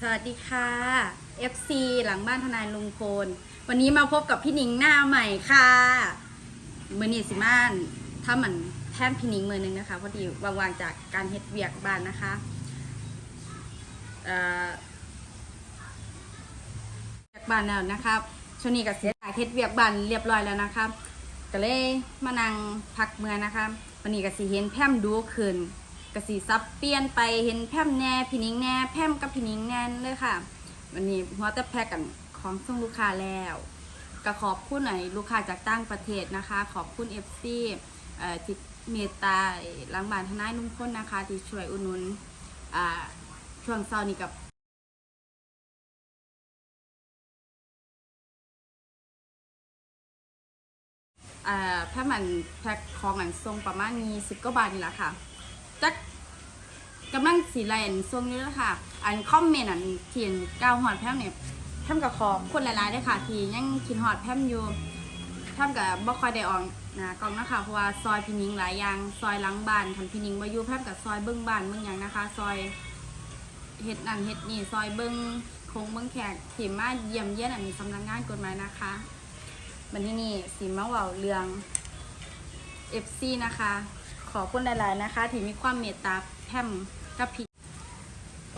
สวัสดีค่ะ FC หลังบ้านทนายลุงพล วันนี้มาพบกับพี่หนิงหน้าใหม่ค่ะมือนีสิมานถ้ามันแทนพี่หนิงมือหนึงนะคะพอดีวางๆจากการเฮ็ดเวียกบ้านนะคะเอ่อเวียกบ้านแล้วนะครับช่วงนี้ก็เสียจากเฮ็ดเวียกบ้านเรียบร้อยแล้วนะครับก็เลยมานั่งพักเมื่อนะคะวันนี้ก็สิเห็นแพมดูขึ้น กสีซับเปลี่ยนไปเห็นแพมแน่พี่นิ้งแน่แพมกับพี่นิ้งแน่เลยค่ะ วันนี้หัวแต่แพ็กกันของส่งลูกค้าแล้วก็ขอบคุณหน่อยลูกค้าจากต่างประเทศนะคะ ขอบคุณ FC เอ่อที่เมตตาลังบานทนายลุงพ้นนะคะ ที่ช่วยอุดหนุนช่วงเช้านี้กับอ่าถ้ามันแพ็คของอันทรงประมาณนี้สิบกว่าบาทนี่แหละค่ะ จักกำลังสีแลนทรงนี้แล้วค่ะ อันคอมเมนต์อันเขียนก้าวหอดแพมเนี่ยแพมกับขอบคนหลายๆด้วยค่ะ ที่ยังคิดหอดแพมอยู่แพมกับบ่คอยได้ออกนะกองนะคะเพราะว่าซอยพินิงหลายอย่างซอยหลังบ้านทันพินิงมาอยู่แพมกับซอยเบิ้งบ้านเบิ้งอย่างนะคะ ซอยเฮ็ดนั่นเฮ็ดนี่ซอยเบิ้งโคงเบิ้งแขกที่มาเยี่ยมเยี่ยนอันนี้สำนักงานกฎหมายนะคะวันที่นี่สีมาเว่าเรื่อง FC นะคะ อบคุณหลายๆนะคะ ที่มีความเมตตาแพมกับพี่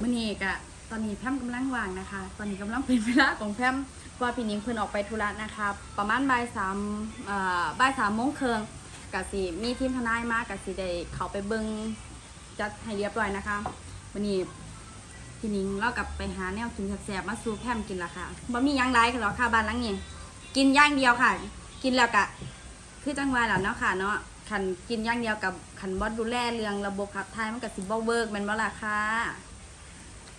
มันนี้กะตอนนี้แพมกำลังว่างนะคะ ตอนนี้กำลังเป็นเวลาของแพมเพราะว่าพี่นิ้งเพิ่นออกไปธุระนะคะประมาณบ่ายสามบ่ายสามโมงครึ่งกะสิมีทีมทนายมากกะสิได้เขาไปเบิงจัดให้เรียบร้อยนะคะวันนี้พี่นิ้งเรากลับไปหาแนวกินแซ่บๆมาสู่แพมกินละค่ะบ่มีหยังไรกันหรอค่ะบ้านหลังนี้กินย่างเดียวค่ะ กินแล้วกะ คือจังหวะแล้วเนาะค่ะเนาะ ขันกินอย่างเดียวกับขันบอสดูแลเรื่องระบบขับถ่ายมันกับสิบเวิร์กมันบ่ล่ะค่ะ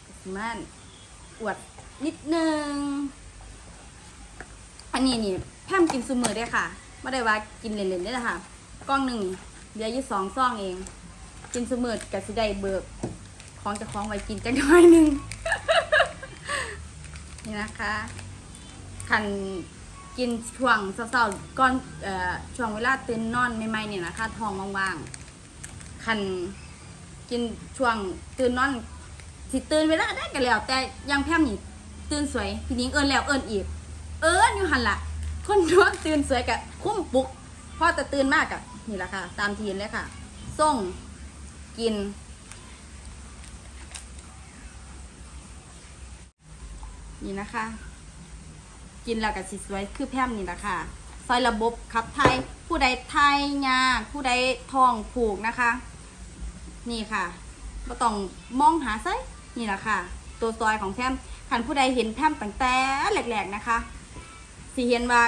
ก็สิมันอวดนิดนึง อันนี้นี่แพมกินซูมือได้ค่ะไม่ได้ว่ากินเล่นๆได้ค่ะกล้องหนึ่งเหลืออยู่สองซองเอง กินซูมือกับสิได้เบิกของจะคล้องไว้กินจังน้อยนึงนี่นะคะขัน กินช่วงเศร้าๆก่อนเอ่อช่วงเวลาตื่นนอนใหม่ๆเนี่ยนะคะท้องว่างๆคันกินช่วงตื่นนอนสิตื่นเวลาได้กันแล้ว แต่ยังแพมนี่ตื่นสวยพี่นิ้งเอิญแล้วเอิญอีก เอิญอยู่หันละคนนอนตื่นสวยกะคุ้มปลุกพอแต่ตื่นมากกะนี่แหละค่ะ ตามทีนเลยค่ะส่งกินนี่นะคะ กินแล้วก็สิสวยคือแพมนี่แหละค่ะซอยระบบขับไทยผู้ใดไทยยากผู้ใดทองผูกนะคะ นี่ค่ะก็ต้องมองหาไซนี่แหละค่ะ ตัวซอยของแพมขันผู้ใดเห็นแพมตั้งแต่แรกๆนะคะสิเห็นว่า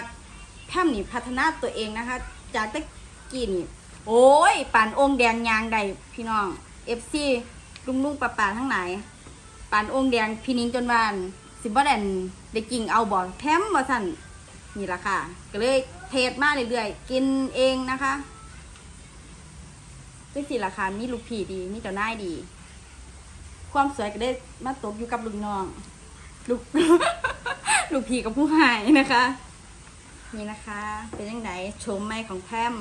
แพมนี่พัฒนาตัวเองนะคะ จากตะกี้นี่โอ้ยป่านองค์แดงยางใดพี่น้องเอฟซีลุงลุงๆป่าป่าๆทั้งไหนปานองค์แดงพี่นิ้งจนวาน สิบ่ได้ได้กิ่งเอาบ่แถมบ่สั่นนี่ละค่ะ ก็เลยเทศมาเรื่อยๆกินเองนะคะด้วยสิราคามีลูกพี่ดี มีเจ้าหน้ายดี ความสวยก็ได้มาตกอยู่กับลูกน้อง ลูก ลูกพี่กับผู้หายนะคะ นี่นะคะ เป็นยังไงโฉมใหม่ของแพม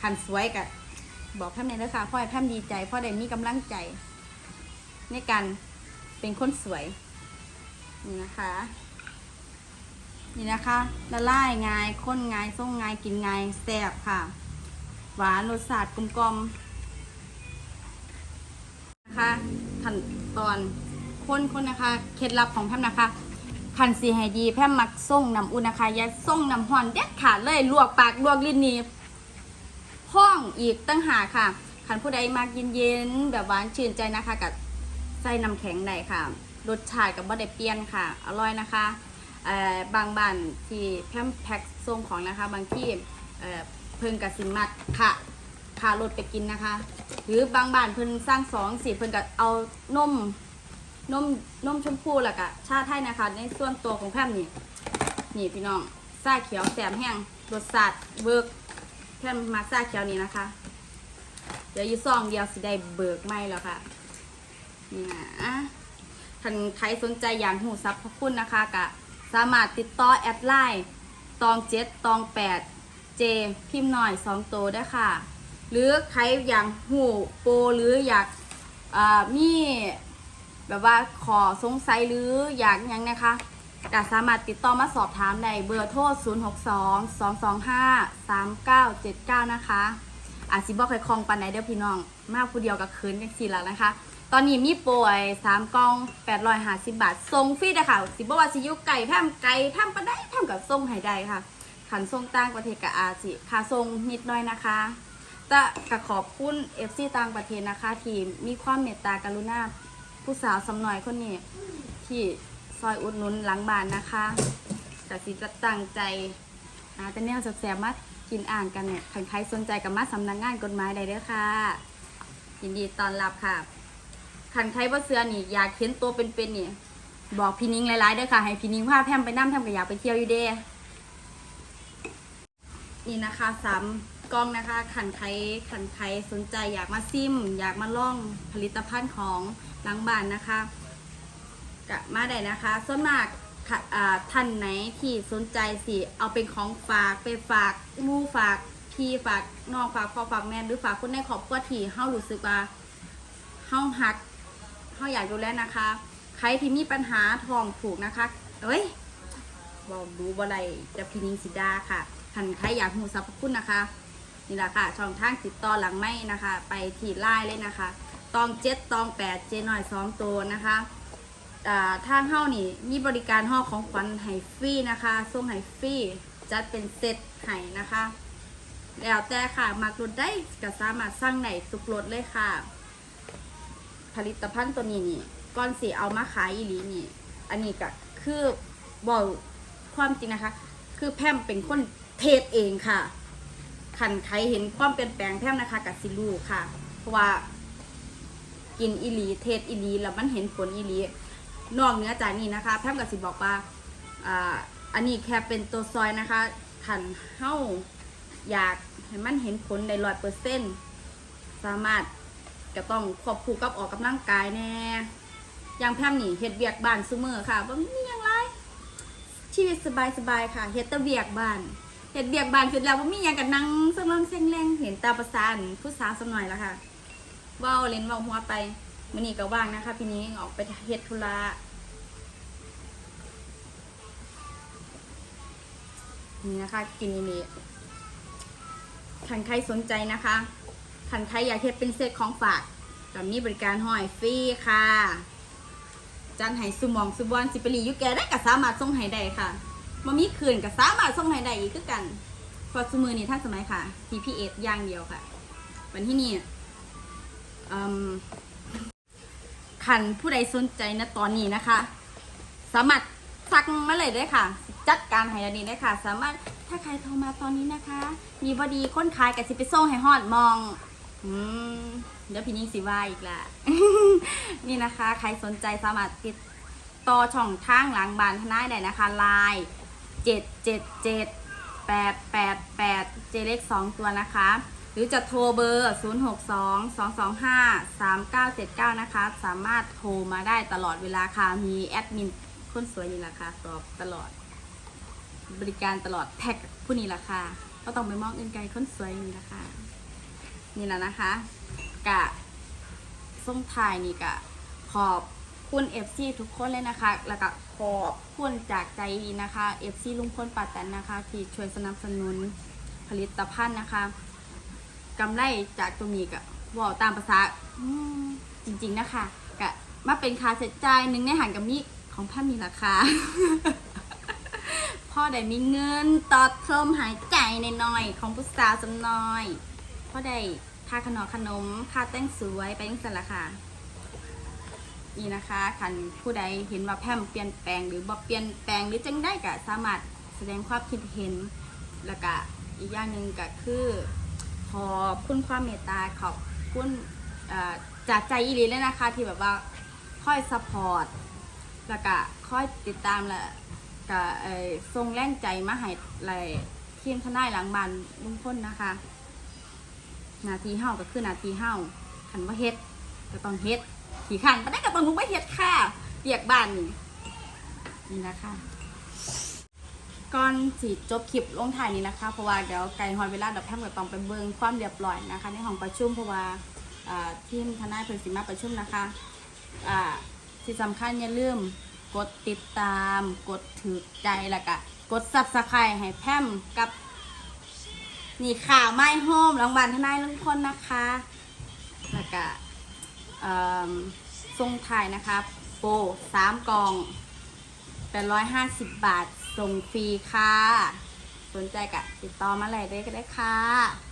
คันสวยกะบอกแพมในอยเด้อค่ะพ่อแพมดีใจ พ่อได้มีกำลังใจ ในการเป็นคนสวย นี่นะคะ นี่นะคะละลายง่ายข้นง่ายส่งง่ายกินง่ายแซ่บค่ะ หวานรสชาติกลมกลมนะคะขั้นตอนคนคนนะคะเคล็ดลับของแพมนะคะคันสีให้ดีแพมมักส่งน้ำอุ่นนะคะอย่าส่งน้ำห่อนเด็ดขาดเลยลวกปากลวกลิ้นนี่ห้องอีกตั้งหาค่ะคันผู้ใดมากเย็นๆแบบหวานชื่นใจนะคะกับใส่น้ำแข็งได้ค่ะ รสชาติกับบ่ได้เปลี่ยนค่ะ อร่อยนะคะบางบ้านที่แพมแพ็คส่งของนะคะ บางที่เพิ่นกับสิมัดค่ะค่ารถไปกินนะคะ หรือบางบ้านเพิ่นสร้างสองสิเพิ่นก็เอานมนมนมชมพูแล้วก็ชาไทยนะคะ ในส่วนตัวของแพมนี่นี่พี่น้องซาเขียวแสมแห้งรสชาติเบิกแพมมาซาเขียวนี่นะคะ เดี๋ยวยี่ซองเดียวสิได้เบิกไม่แล้วค่ะนี่นะ ท่านใครสนใจอย่างหูซับพระคุณนะคะกะสามารถติดต่อแอดไลน์ตองเจ็ดตองแปดเจพิมพ์หน่อยสองตัวได้ค่ะ หรือใครอย่างหูโปรหรืออยากมีแบบว่าขอสงสัยหรืออยากยังนะคะก็สามารถติดต่อมาสอบถามได้เบอร์โทร 0 6 2 2 2 5 3 9 7 9 นะคะอาจสิบอกใครคลองปันไหนเด้อพี่น้อง มาผู้เดียวกับคืนกันสิแล้วนะคะ ตอนนี้มีโปรย3กล่อง850บาทส่งฟรีนะค่ะ สิบว่าสิยุไก่แพมไก่แพมปะได้แพมกับส่งให้ได้ค่ะ ขันส่งต่างประเทศกับอาจิค่าส่งนิดหน่อยนะคะแต่ก็ขอบคุณ FC ต่างประเทศนะคะ ที่มีความเมตตากรุณาผู้สาวสำน่อยคนนี้ที่ซอยอุดหนุนหลังบ้านนะคะแต่สิจะตั้งใจหาแต่แนวแสบมากินอ่านกันเนี่ยใครสนใจกับมาสำนักงานกฎหมายได้เด้อค่ะยินดีต้อนรับค่ะ ขันใครว่าเสือนี่อยากเห็นตัวเป็นๆนี่บอกพี่นิ้งหลายๆเด้อค่ะ ให้พี่นิ้งพาแพมไปนั่แพมก็อยากไปเที่ยวอยู่เด้นี่นะคะสามกล้องนะคะ ขันใครขันใครสนใจอยากมาซิม อยากมาล่องผลิตภัณฑ์ของหลังบ้านนะคะกะมาได้นะคะส่วนมากท่านไหนที่สนใจสิเอาเป็นของฝากไปฝากหมู่ฝากพี่ฝากน้องฝากพ่อฝากแม่หรือฝากคนในครอบครัวที่เฮารู้สึกว่าเฮาหัก เฮาอยากดูแลนะคะ ใครที่มีปัญหาท้องผูกนะคะ เอ้ยบอกดูบ่ไรจะพินิงสิดาค่ะท่านใครอยากหูสรรพคุณนะคะ นี่แหละค่ะ ช่องทางติดต่อหลังไม่นะคะ ไปที่ไลน์เลยนะคะ ตองเจ็ดตองแปดเจหน่อยสองตัวนะคะอ่าทางเฮ้านี่มีบริการห่อของขวัญไห้ฟรีนะคะส่งไห้ฟรีจัดเป็นเซตไห้นะคะ แล้วแต่ค่ะมากรดได้ก็สามารถสั่งไหนทุกรถเลยค่ะ ผลิตภัณฑ์ตัวนี้นี่ก่อนสิเอามาขายอีหลีนี่ อันนี้ก็คือบอกความจริงนะคะ คือแพมเป็นคนเทศเองค่ะขันใครเห็นความเปลี่ยนแปลงแพมนะคะกับซิลูค่ะ เพราะว่ากินอีหลีเทศอีหลีแล้วมันเห็นผลอีหลีนอกเหนือจากนี้นะคะ แพมกับสิบอกว่าอ่าอันนี้แค่เป็นตัวซอยนะคะขันเฮ้าอยากให้มันเห็นผลในร้อยเปอร์เซ็นสามารถ ก็ต้องควบคู่กับออกกำลังกายแน่อย่างแพมนี่เฮ็ดเบียกบ้านซุมือค่ะบ่มีหยังไรชีวิตสบายๆค่ะเฮ็ดแตะเบียกบ้านเฮ็ดเบียกบ้านเสร็จแล้วบ่มีหยังกันนั่งสมองเซ็งแรงเห็นตาประสานผู้สาวสักหน่อยละค่ะเว้าเล่นเว้าหัวไปมื้อนี้ก็ว่างนะคะพี่นี้ออกไปเฮ็ดธุระนี่นะคะกินนี่คันใครสนใจนะคะ คันใครอยากเฮ็ดเป็นเซตของฝากก็มีบริการห้อยฟรีค่ะจันให้สุมองสุบอนสิปรียุแกได้ก็สามารถส่งให้ได้ค่ะมามีคืนก็สามารถส่งให้ได้อีกคือกันพอสมือนี่ท่านสมัยค่ะ TPS อย่างเดียวค่ะ วันที่นี่อืมคันผู้ใดสนใจนะตอนนี้นะคะ สามารถสั่งมาเลยได้ค่ะ จัดการให้อันนี้ได้ค่ะ สามารถถ้าใครโทรมาตอนนี้นะคะ มีบอดีค้นขายกับสิไปส่งให้ฮอดมอง อืมเดี๋ยวพี่นิ่งสิว่าอีกละ นี่นะคะ ใครสนใจสามารถติดต่อช่องทางหลังบานทนายได้นะคะไลน์เจ็ดเจ็ดเจ็ดแปดแปดแปดเจเล็กสองตัวนะคะ หรือจะโทรเบอร์0 6 2 2 2 5 3 9 7 9นะคะ สามารถโทรมาได้ตลอดเวลาค่ะ มีแอดมินคนสวยนี่แหละค่ะตอบตลอด บริการตลอดแท็กผู้นี้ละค่ะก็ต้องไปมองอื่นไกลคนสวยนี่ละค่ะ นี่แหละนะคะกะส่งทายนี่กะขอบคุณ FC ทุกคนเลยนะคะ แล้วก็ขอบคุณจากใจดีนะคะ FC ลุงพลป้าแตนนะคะ ที่ช่วยสนับสนุนผลิตภัณฑ์นะคะกำไรจากตรงนี้กะบอกตามภาษาจริง ๆนะคะกะมาเป็นค่าใช้จ่ายหนึ่งในหันกับมีของพ่อมีราคาพ่อได้มีเงินตอดเพิ่มหายใจในน้อยของผู้สาวจำน้อย พ่อได้ค่าขนมขนมค่าแต่งสวยไปยังสันละค่ะ นี่นะคะคันผู้ใดเห็นว่าแพมเปลี่ยนแปลงหรือบ่เปลี่ยนแปลงหรือจังได้ก็สามารถแสดงความคิดเห็นแล้วก็อีกอย่างหนึ่งก็คือขอบคุณความเมตตาขอบคุณจากใจอีหลีเลยนะคะ ที่แบบว่าคอยซัพพอร์ตแล้วก็คอยติดตามและก็เอ่อส่งแรงใจมาให้ไรทีมทนายหลังบ้านลุงพลนนะคะ นาทีเฮาก็คือนาทีเฮาขันว่าเฮ็ดก็ต้องเฮ็ดขี่ขันก็ได้ก็ต้องลุกไปเฮ็ดค่ะเรียกบ้านนี่นี่นะคะก่อนสิจบคลิปลงถ่ายนี้นะคะ เพราะว่าเดี๋ยวไกลฮอนเวลาดี๋ยวแพมก็ต้องไปเบิ่งความเรียบร้อยนะคะ ในห้องประชุมเพราะว่าทีมทนายเพิ่นสิมาประชุมนะคะอ่าที่สำคัญอย่าลืมกดติดตาม กดถือใจแล้วก็กด subscribe ให้แพมกับ นี่ข่าวไม่โฮมรางวัลทนายลุงพลนะคะแล้วก็ทรงไทยนะคะโปสามกล่องแปดร้อยห้าสิบบาทส่งฟรีค่ะ สนใจกะติดต่อมาเลยได้ก็ได้ค่ะ